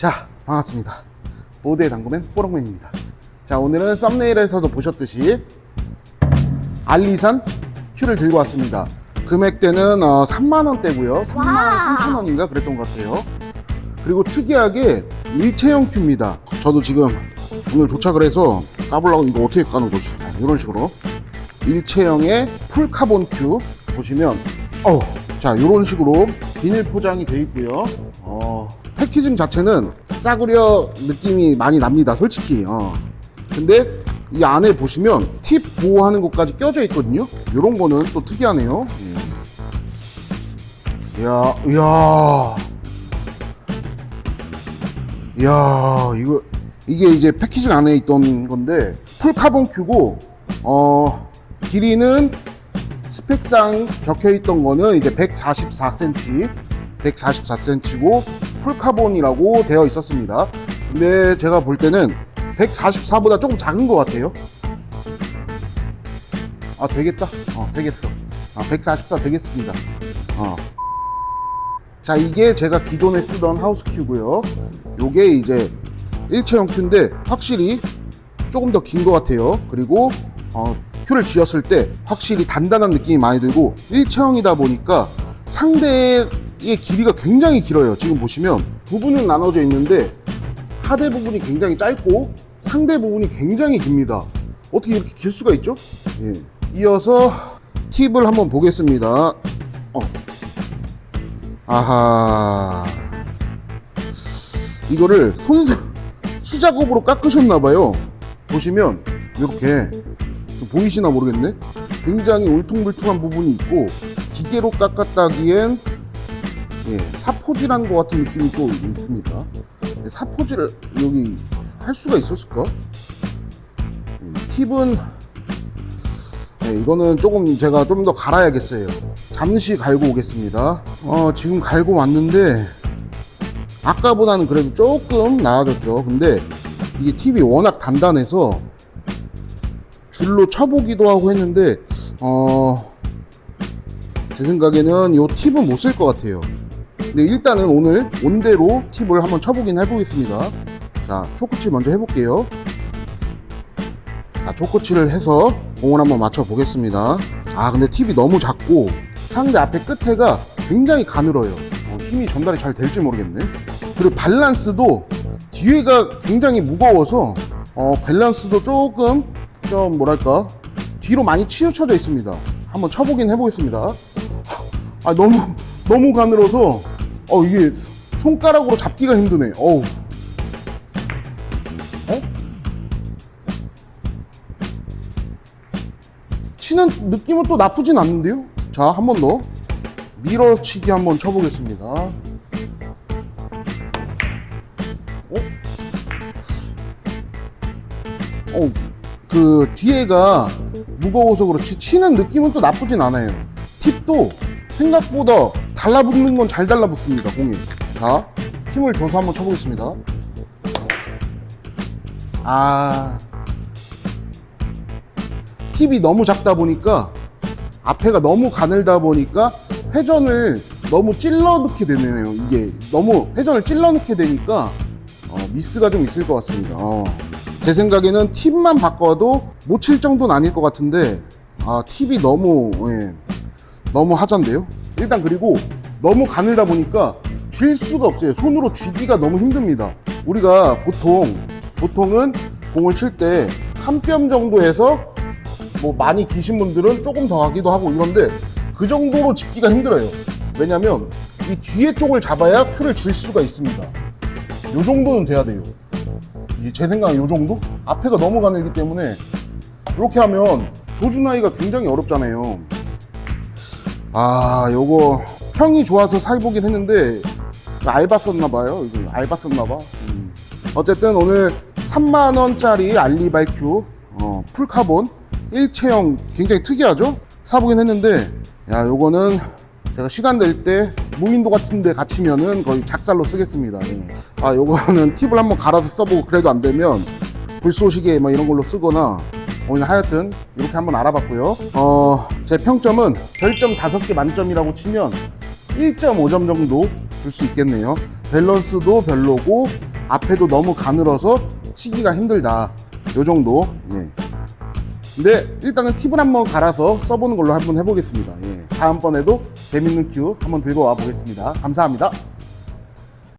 자, 반갑습니다. 보드의 당구맨 뽀록맨입니다. 자, 오늘은 썸네일에서도 보셨듯이 알리산 큐를 들고 왔습니다. 금액대는 어, 3만원대고요. 3만 3천원인가 그랬던 것 같아요. 그리고 특이하게 일체형 큐입니다. 저도 지금 오늘 도착을 해서 까보려고 이거 어떻게 까는 거지? 아, 이런 식으로. 일체형의 풀카본 큐 보시면 어, 자 이런 식으로 비닐 포장이 되어 있고요. 어, 패키징 자체는 싸구려 느낌이 많이 납니다. 솔직히. 어. 근데 이 안에 보시면 팁 보호하는 것까지 껴져 있거든요. 이런 거는 또 특이하네요. 예. 이야, 이야, 이야, 이거 이게 이제 패키징 안에 있던 건데 풀카본 큐고 어 길이는 스펙상 적혀 있던 거는 이제 144cm, 144cm고 풀카본이라고 되어 있었습니다. 근데 제가 볼 때는 144보다 조금 작은 것 같아요. 아 되겠다. 어 되겠어. 아 144 되겠습니다. 어. 자 이게 제가 기존에 쓰던 하우스 큐고요. 요게 이제 일체형 큐인데 확실히 조금 더 긴 것 같아요. 그리고 어, 큐를 쥐었을 때 확실히 단단한 느낌이 많이 들고 일체형이다 보니까 상대의 길이가 굉장히 길어요. 지금 보시면 부분은 나눠져 있는데 하대 부분이 굉장히 짧고 상대 부분이 굉장히 깁니다. 어떻게 이렇게 길 수가 있죠? 예. 이어서 팁을 한번 보겠습니다. 어. 아하. 이거를 손 수작업으로 깎으셨나봐요. 보시면 이렇게 보이시나 모르겠네. 굉장히 울퉁불퉁한 부분이 있고 기계로 깎았다기엔 예, 사포질한 것 같은 느낌이 또 있습니다. 사포질을 여기 할 수가 있었을까? 예, 팁은 네, 이거는 조금 제가 좀 더 갈아야겠어요. 잠시 갈고 오겠습니다. 어, 지금 갈고 왔는데 아까보다는 그래도 조금 나아졌죠. 근데 이게 팁이 워낙 단단해서 줄로 쳐보기도 하고 했는데 어, 제 생각에는 이 팁은 못 쓸 것 같아요. 근데 일단은 오늘 온대로 팁을 한번 쳐보긴 해보겠습니다. 자, 초코칠 먼저 해볼게요. 자, 초코칠을 해서 공을 한번 맞춰 보겠습니다. 아, 근데 팁이 너무 작고 상대 앞에 끝에가 굉장히 가늘어요. 어, 힘이 전달이 잘 될지 모르겠네. 그리고 밸런스도 뒤에가 굉장히 무거워서 어, 밸런스도 조금 좀 뭐랄까 뒤로 많이 치우쳐져 있습니다. 한번 쳐보긴 해보겠습니다. 아 너무 너무 가늘어서 어 이게 손가락으로 잡기가 힘드네. 어우. 어? 치는 느낌은 또 나쁘진 않는데요. 자, 한 번 더. 밀어치기 한번 쳐보겠습니다. 어? 어, 그 뒤에가 무거워서 그렇지 치는 느낌은 또 나쁘진 않아요. 팁도 생각보다 달라붙는 건 잘 달라붙습니다, 공이. 자, 힘을 줘서 한번 쳐보겠습니다. 아. 팁이 너무 작다 보니까 앞에가 너무 가늘다 보니까 회전을 너무 찔러 넣게 되네요. 이게 너무 회전을 찔러 넣게 되니까 어, 미스가 좀 있을 것 같습니다. 어. 제 생각에는 팁만 바꿔도 못 칠 정도는 아닐 것 같은데 아 팁이 너무 예, 너무 하잔데요. 일단 그리고 너무 가늘다 보니까 쥘 수가 없어요. 손으로 쥐기가 너무 힘듭니다. 우리가 보통 보통은 공을 칠 때 한 뼘 정도에서 뭐 많이 기신 분들은 조금 더 하기도 하고 이런데 그 정도로 짚기가 힘들어요. 왜냐면 이 뒤에 쪽을 잡아야 큐를 줄 수가 있습니다. 요 정도는 돼야 돼요. 이제 생각은 요 정도? 앞에가 너무 가늘기 때문에 이렇게 하면 조준하기가 굉장히 어렵잖아요. 아, 요거 평이 좋아서 사보긴 했는데 알바 썼나봐요. 알바 썼나봐. 음. 어쨌든 오늘 3만 원짜리 알리바이 큐 어, 풀카본 일체형 굉장히 특이하죠? 사보긴 했는데 야 요거는 제가 시간 될 때 무인도 같은 데 갇히면은 거의 작살로 쓰겠습니다. 예. 아 요거는 팁을 한번 갈아서 써보고 그래도 안 되면 불쏘시개 뭐 이런 걸로 쓰거나 오늘 하여튼 이렇게 한번 알아봤고요. 어, 제 평점은 별점 5개 만점이라고 치면 1.5점 정도 줄 수 있겠네요. 밸런스도 별로고 앞에도 너무 가늘어서 치기가 힘들다. 요 정도. 예. 근데 일단은 팁을 한번 갈아서 써보는 걸로 한번 해보겠습니다. 예. 다음번에도 재밌는 큐 한번 들고 와 보겠습니다. 감사합니다.